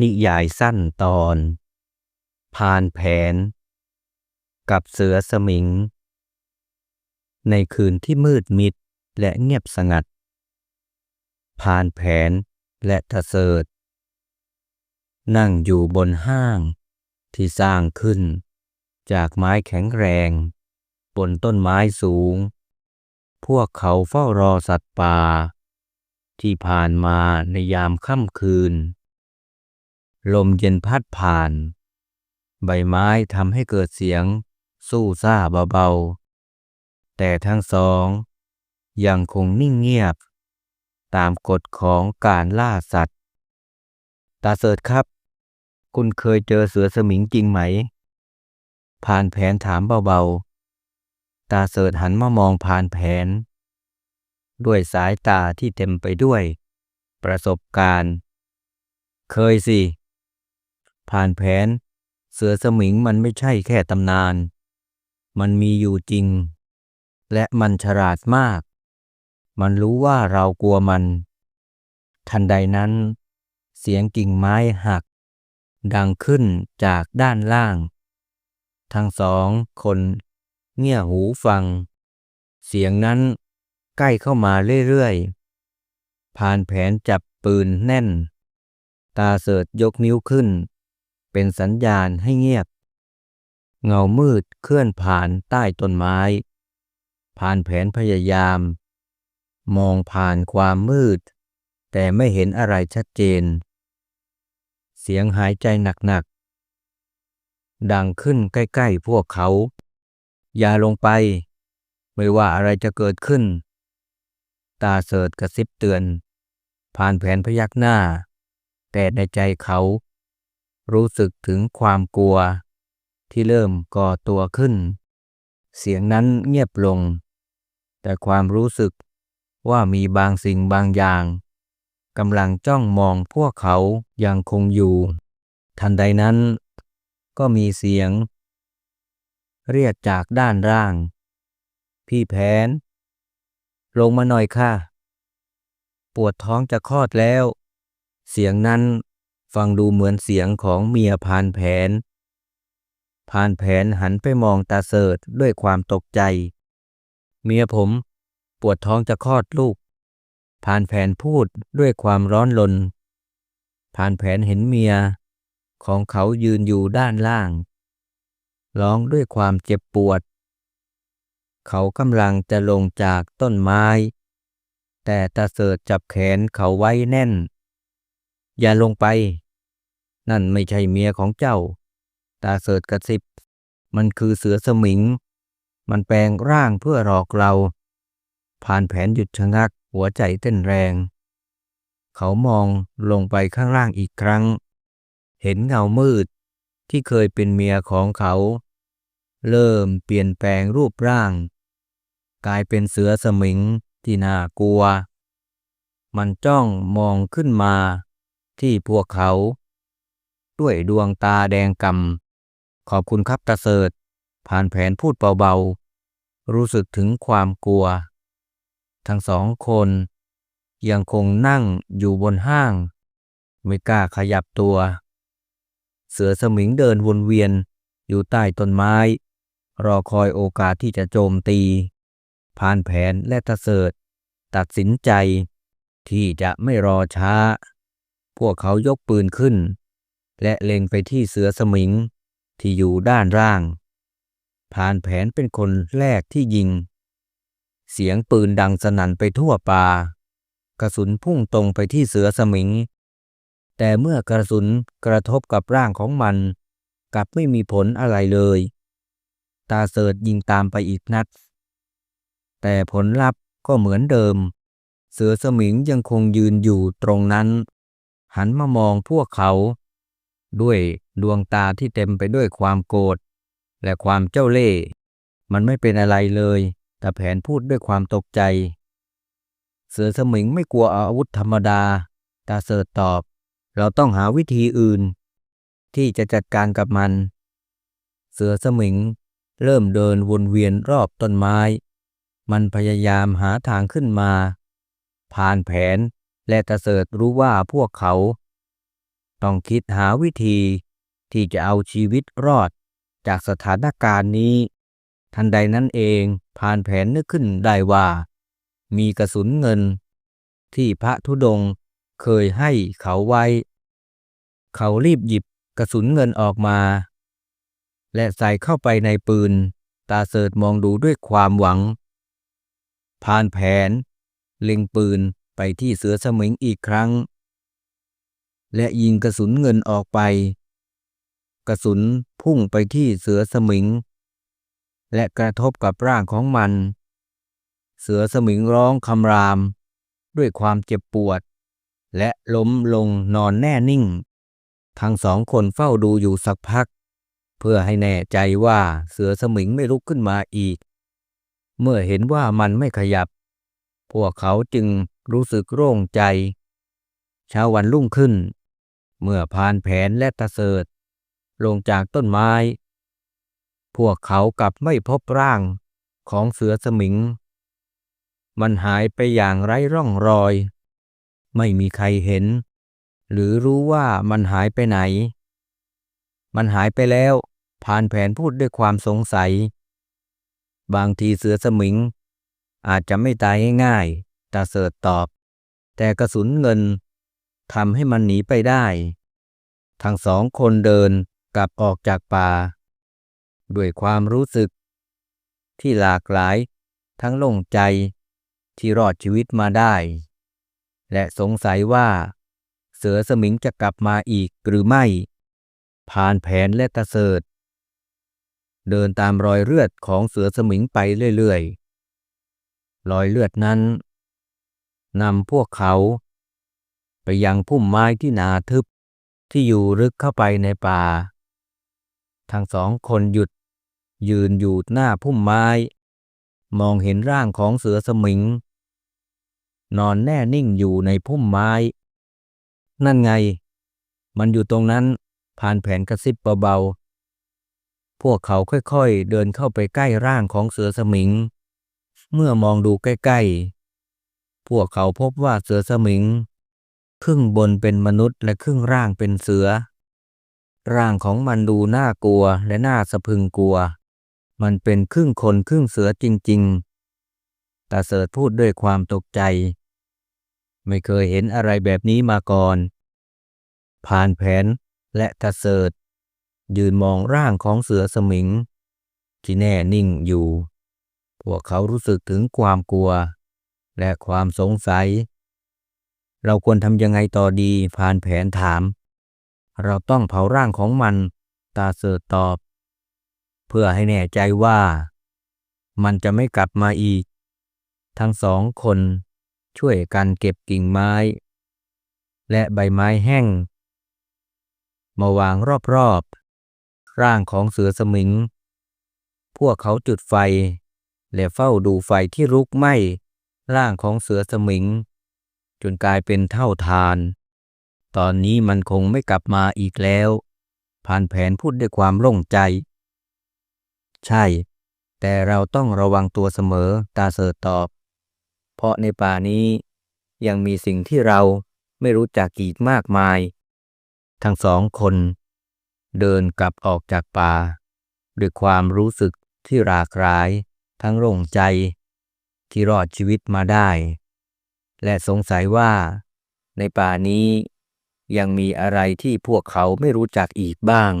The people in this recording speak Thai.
นิยายสั้นตอนพานแผน กับเสือสมิง ในคืนที่มืดมิดและเงียบสงัดพานแผนและทะเสดนั่งอยู่บนห้างที่สร้างขึ้น จากไม้แข็งแรง บนต้นไม้สูง พวกเขาเฝ้ารอสัตว์ป่า ที่ผ่านมาในยามค่ำคืน ลมเย็นพัดผ่าน ใบไม้ทำให้เกิดเสียง สู้ซ่าเบาๆ แต่ทั้งสอง ยังคงนิ่งเงียบ ตามกฎของการล่าสัตว์ ตาเสิร์ตครับ คุณเคยเจอเสือสมิงจริงไหม ผ่านแผนถามเบาๆ ตาเสิร์ตหันมามองผ่านแผน ด้วยสายตาที่เต็มไปด้วย ประสบการณ์ เคยสิ ผ่านแผน เสือสมิงมันไม่ใช่แค่ตำนาน มันมีอยู่จริง และมันฉลาดมาก มันรู้ว่าเรากลัวมัน ทันใดนั้น เสียงกิ่งไม้หัก ดังขึ้นจากด้านล่าง ทั้งสองคนเงี่ยหูฟัง เสียงนั้นใกล้เข้ามาเรื่อยๆ ผ่านแผนจับปืนแน่น ตาเสิร์ตยกนิ้วขึ้น เป็นสัญญาณให้เงียบ เงามืดเคลื่อนผ่านใต้ต้นไม้ ผ่านแผนพยายาม มองผ่านความมืด แต่ไม่เห็นอะไรชัดเจน เสียงหายใจหนักๆ ดังขึ้นใกล้ๆพวกเขา อย่าลงไป ไม่ว่าอะไรจะเกิดขึ้น ตาเสิร์ตกระซิบเตือน ผ่านแผนพยักหน้า แต่ในใจเขา รู้สึกถึงความกลัว ที่เริ่มก่อตัวขึ้น เสียงนั้นเงียบลง แต่ความรู้สึกว่ามีบางสิ่งบางอย่างกำลังจ้องมองพวกเขายังคงอยู่ ทันใดนั้น ก็มีเสียง เรียกจากด้านล่าง พี่แผน ลงมาหน่อยค่ะ ปวดท้องจะคลอดแล้ว เสียงนั้น ฟังดูเหมือนเสียงของเมียพานแผน พานแผนหันไปมองตาเสิร์ตด้วยความตกใจ เมียผม ปวดท้องจะคลอดลูก พานแผนพูดด้วยความร้อนรนพานแผนเห็นเมียของเขายืนอยู่ด้านล่าง ร้องด้วยความเจ็บปวด เขากำลังจะลงจากต้นไม้ แต่ตาเสิร์ตจับแขนเขาไว้แน่น อย่าลงไป นั่นไม่ใช่เมียของเจ้า ตาเสิร์ตกระซิบ มันคือเสือสมิง มันแปลงร่างเพื่อหลอกเรา ผ่านแผนหยุดชะงักหัวใจเต้นแรง เขามองลงไปข้างล่างอีกครั้ง เห็นเงามืดที่เคยเป็นเมียของเขา เริ่มเปลี่ยนแปลงรูปร่าง กลายเป็นเสือสมิงที่น่ากลัว มันจ้องมองขึ้นมาที่พวกเขา ด้วยดวงตาแดงกำขอบคุณครับตาเสิร์ตผ่านแผนพูดเบาๆ รู้สึกถึงความกลัว ทั้งสองคน ยังคงนั่งอยู่บนห้าง ไม่กล้าขยับตัว เสือสมิงเดินวนเวียนอยู่ใต้ต้นไม้ รอคอยโอกาสที่จะโจมตี ผ่านแผนและตะเสิร์ตตัดสินใจที่จะไม่รอช้า พวกเขายกปืนขึ้น และเล็งไปที่เสือสมิงที่อยู่ด้านล่าง ผ่านแผนเป็นคนแรกที่ยิง เสียงปืนดังสนั่นไปทั่วป่ากระสุนพุ่งตรงไปที่เสือสมิง แต่เมื่อกระสุนกระทบกับร่างของมัน กลับไม่มีผลอะไรเลย ตาเสิร์ตยิงตามไปอีกนัด แต่ผลลัพธ์ก็เหมือนเดิม เสือสมิงยังคงยืนอยู่ตรงนั้น หันมามองพวกเขา ด้วยดวงตาที่เต็มไปด้วยความโกรธและความเจ้าเล่ห์มันไม่เป็นอะไรเลย แต่แผนพูดด้วยความตกใจ เสือสมิงไม่กลัวอาวุธธรรมดา ตาเสิร์ตตอบ เราต้องหาวิธีอื่น ที่จะจัดการกับมัน เสือสมิงเริ่มเดินวนเวียนรอบต้นไม้ มันพยายามหาทางขึ้นมา ผ่านแผนและตะเสิร์ตรู้ว่าพวกเขา ต้องคิดหาวิธีที่จะเอาชีวิตรอดจากสถานการณ์นี้ ทันใดนั้นเองผ่านแผนนึกขึ้นได้ว่า มีกระสุนเงิน ที่พระธุดงค์เคยให้เขาไว้ เขารีบหยิบกระสุนเงินออกมา และใส่เข้าไปในปืน ตาเสิร์ตมองดูด้วยความหวัง ผ่านแผน เล็งปืนไปที่เสือสมิงอีกครั้ง และยิงกระสุนเงินออกไป กระสุนพุ่งไปที่เสือสมิง และกระทบกับร่างของมัน เสือสมิงร้องคำราม ด้วยความเจ็บปวด และล้มลงนอนแน่นิ่ง ทั้งสองคนเฝ้าดูอยู่สักพัก เพื่อให้แน่ใจว่าเสือสมิงไม่ลุกขึ้นมาอีก เมื่อเห็นว่ามันไม่ขยับ พวกเขาจึงรู้สึกโล่งใจเช้าวันรุ่งขึ้น เมื่อพานแผนและตะเสิร์ตลงจากต้นไม้ พวกเขากลับไม่พบร่างของเสือสมิง มันหายไปอย่างไร้ร่องรอย ไม่มีใครเห็น หรือรู้ว่ามันหายไปไหน มันหายไปแล้วพานแผนพูดด้วยความสงสัย บางทีเสือสมิง อาจจะไม่ตายง่ายๆตาเสิร์ตตอบ แต่กระสุนเงิน ทำให้มันหนีไปได้ ทั้งสองคนเดินกลับออกจากป่า ด้วยความรู้สึก ที่หลากหลาย ทั้งโล่งใจที่รอดชีวิตมาได้ และสงสัยว่า เสือสมิงจะกลับมาอีกหรือไม่ ผ่านแผนและตะเสิร์ตเดินตามรอยเลือดของเสือสมิงไปเรื่อยๆ รอยเลือดนั้นนำพวกเขา ไปยังพุ่มไม้ที่หนาทึบ ที่อยู่ลึกเข้าไปในป่า ทั้งสองคนหยุด ยืนอยู่หน้าพุ่มไม้ มองเห็นร่างของเสือสมิง นอนแน่นิ่งอยู่ในพุ่มไม้ นั่นไง มันอยู่ตรงนั้นผ่านแผนกระซิบเบาๆ พวกเขาค่อยๆ เดินเข้าไปใกล้ร่างของเสือสมิง เมื่อมองดูใกล้ๆ พวกเขาพบว่าเสือสมิง ครึ่งบนเป็นมนุษย์และครึ่งร่างเป็นเสือ ร่างของมันดูน่ากลัวและน่าสะพึงกลัว มันเป็นครึ่งคนครึ่งเสือจริงๆตาเสิร์ตพูดด้วยความตกใจ ไม่เคยเห็นอะไรแบบนี้มาก่อน ผ่านแผนและตาเสิร์ตยืนมองร่างของเสือสมิง ที่แน่นิ่งอยู่ พวกเขารู้สึกถึงความกลัว และความสงสัย เราควรทำยังไงต่อดีผ่านแผนถาม เราต้องเผาร่างของมัน ตาเสิร์ตตอบ เพื่อให้แน่ใจว่า มันจะไม่กลับมาอีก ทั้งสองคนช่วยกันเก็บกิ่งไม้ และใบไม้แห้ง มาวางรอบๆ ร่างของเสือสมิง พวกเขาจุดไฟ และเฝ้าดูไฟที่ลุกไหม้ร่างของเสือสมิง จนกลายเป็นเท่าทาน ตอนนี้มันคงไม่กลับมาอีกแล้วผ่านแผนพูดด้วยความโล่งใจ ใช่ แต่เราต้องระวังตัวเสมอตาเสิร์ตตอบ เพราะในป่านี้ยังมีสิ่งที่เราไม่รู้จักอีกมากมาย ทั้งสองคน เดินกลับออกจากป่า ด้วยความรู้สึกที่หลากหลาย ทั้งโล่งใจ ที่รอดชีวิตมาได้ และสงสัยว่า ในป่านี้ยังมีอะไรที่พวกเขาไม่รู้จักอีกบ้าง